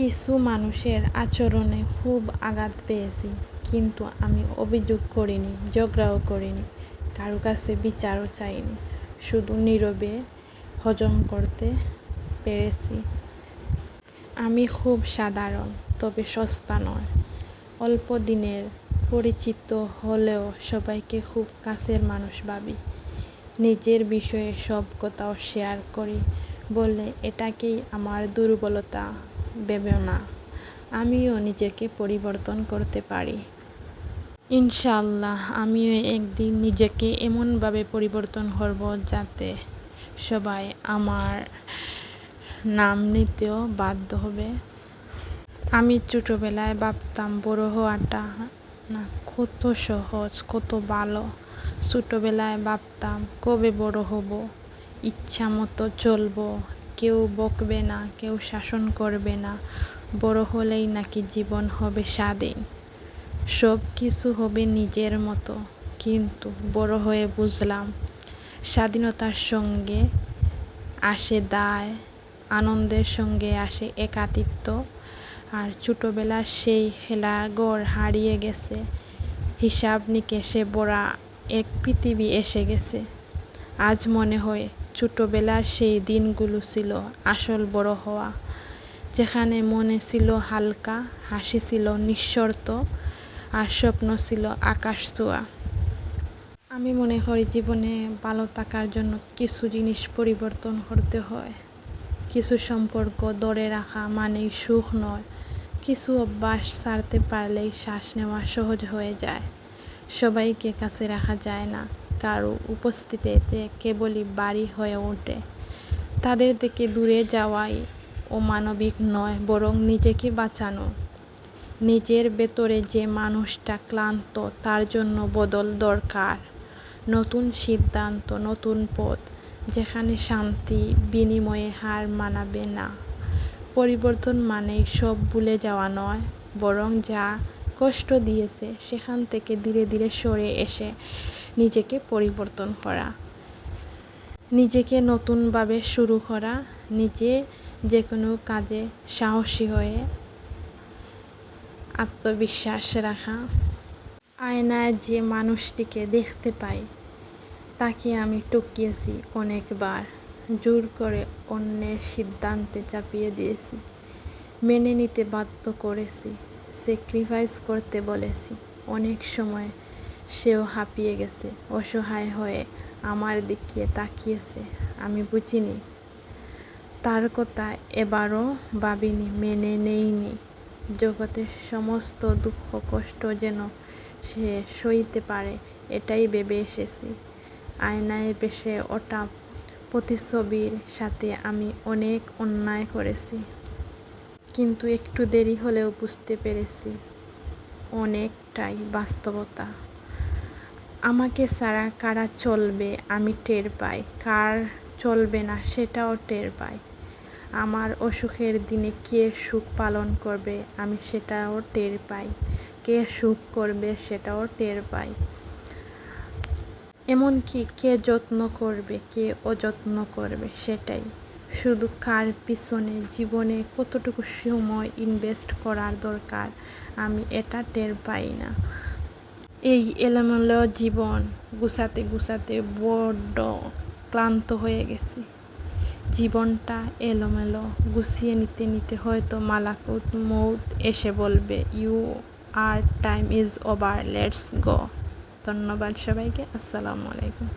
কিছু মানুষের আচরণে খুব আঘাত পেয়েছি, কিন্তু আমি অভিযোগ করিনি, ঝগড়াও করিনি, কারও কাছে বিচারও চাইনি, শুধু নীরবে হজম করতে পেরেছি। আমি খুব সাধারণ, তবে সস্তা নয়। অল্প দিনের পরিচিত হলেও সবাইকে খুব কাছের মানুষ ভাবি। নিজের বিষয়ে সব কথাও শেয়ার করি বলে এটাকেই আমার দুর্বলতা। ভেবেও না। আমিও নিজেকে পরিবর্তন করতে পারি। ইনশাল্লাহ আমিও একদিন নিজেকে এমনভাবে পরিবর্তন করব যাতে সবাই আমার নাম নিতেও বাধ্য হবে। আমি ছোটোবেলায় ভাবতাম, বড় হওয়াটা না কত সহজ, কত ভালো। ছোটোবেলায় ভাবতাম, কবে বড় হব? ইচ্ছা মতো চলবো কেউ বকবে না, কেউ শাসন করবে না, বড় হলেই নাকি জীবন হবে স্বাধীন। সব কিছু হবে নিজের মতো, কিন্তু বড় হয়ে বুঝলাম স্বাধীনতার সঙ্গে আসে দায়, আনন্দের সঙ্গে আসে একাতিত্ব, আর ছোটোবেলার সেই খেলাঘর হারিয়ে গেছে। হিসাব নিকেশে বড়া এক পৃথিবী এসে গেছে। আজ মনে হয় ছোটোবেলার সেই দিনগুলো ছিল আসল বড় হওয়া। যেখানে মনে ছিল হালকা, হাসি ছিল নিঃশর্ত, আর স্বপ্ন ছিল আকাশ ছোঁয়া। আমি মনে করি জীবনে ভালো থাকার জন্য কিছু জিনিস পরিবর্তন করতে হয়। কিছু সম্পর্ক ধরে রাখা মানেই সুখ নয়। কিছু অভ্যাস ছাড়তে পারলেই শ্বাস নেওয়া সহজ হয়ে যায়। সবাইকে কাছে রাখা যায় না। কারও উপস্থিতিতে কেবলই বাড়ি হয়ে ওঠে। তাদের থেকে দূরে যাওয়াই অমানবিক নয়, বরং নিজেকে বাঁচানো। নিজের ভেতরে যে মানুষটা ক্লান্ত, তার জন্য বদল দরকার। নতুন সিদ্ধান্ত, নতুন পথ, যেখানে শান্তি বিনিময়ে হার মানাবে না। পরিবর্তন মানেই সব ভুলে যাওয়া নয়, বরং যা কষ্ট দিয়েছে, সেখান থেকে ধীরে ধীরে সরে এসে নিজেকে পরিবর্তন করা। নিজেকে নতুনভাবে শুরু করা, নিজে যে কোনো কাজে সাহসী হয়ে আত্মবিশ্বাস রাখা। আয়নায় যে মানুষটিকে দেখতে পাই, তাকে আমি টকিয়েছি অনেকবার, জোর করে অন্যের সিদ্ধান্তে চাপিয়ে দিয়েছি, মেনে নিতে বাধ্য করেছি। স্যাক্রিফাইস করতে বলেছি। অনেক সময় সেও হাঁপিয়ে গেছে, অসহায় হয়ে আমার দিকে তাকিয়েছে, আমি বুঝিনি। তার কথা এবারও ভাবিনি, মেনে নেইনি। জগতের সমস্ত দুঃখ কষ্ট যেন সে সইতে পারে, এটাই ভেবে এসেছি। আয়নায় বেশে ওটা প্রতিচ্ছবির সাথে আমি অনেক অন্যায় করেছি। কিন্তু একটু দেরি হলেও বুঝতে পেরেছি। অনেকটাই বাস্তবতা। আমাকে ছাড়া কারা চলবে আমি টের পাই। কার চলবে না সেটাও টের পাই। আমার অসুখের দিনে কে সুখ পালন করবে আমি সেটাও টের পাই। কে সুখ করবে সেটাও টের পাই। এমনকি কে যত্ন করবে, কে অযত্ন করবে সেটাই। শুধু কার পিছনে জীবনে কতটুকু সময় ইনভেস্ট করার দরকার, আমি এটা টের পাই না। এই এলোমেলো জীবন গুছাতে গুছাতে বড্ড ক্লান্ত হয়ে গেছি। জীবনটা এলোমেলো, গুছিয়ে নিতে নিতে হয়তো মালাকুত মৌত এসে বলবে you are time is over let's go ধন্যবাদ সবাইকে, আসসালামু আলাইকুম।